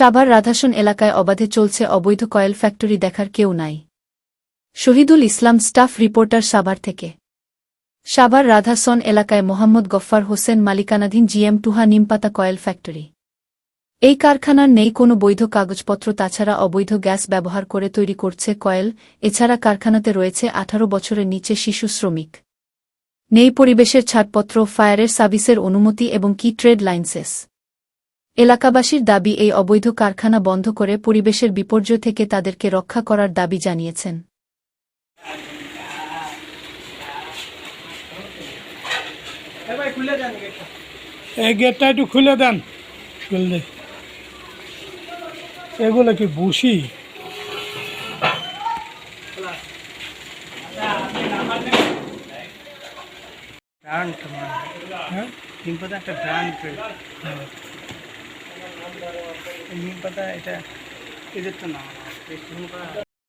সাভার রাধাসন এলাকায় অবাধে চলছে অবৈধ কয়েল ফ্যাক্টরি দেখার কেউ নাই। শহীদুল ইসলাম স্টাফ রিপোর্টার সাভার থেকে। সাভার রাধাসন এলাকায় মোহাম্মদ গফ্ফার হোসেন মালিকানাধীন জিএম টুহা নিমপাতা কয়েল ফ্যাক্টরি। এই কারখানার নেই কোনো বৈধ কাগজপত্র, তাছাড়া অবৈধ গ্যাস ব্যবহার করে তৈরি করছে কয়েল, এছাড়া কারখানাতে রয়েছে আঠারো বছরের নিচে শিশু শ্রমিক। নেই পরিবেশের ছাড়পত্র, ফায়ারের সার্ভিসের অনুমতি এবং কি ট্রেড লাইন্সেস এলাকাবাসীর দাবি এই অবৈধ কারখানা বন্ধ করে পরিবেশের বিপর্যয় থেকে তাদেরকে রক্ষা করার দাবি জানিয়েছেন। এই গেটটা একটু খুলে দেন। খুললে এগুলো কি বুসি ব্র্যান্ড হ্যাঁ? একটা ব্র্যান্ড নিম পাতা এটা এদের তো না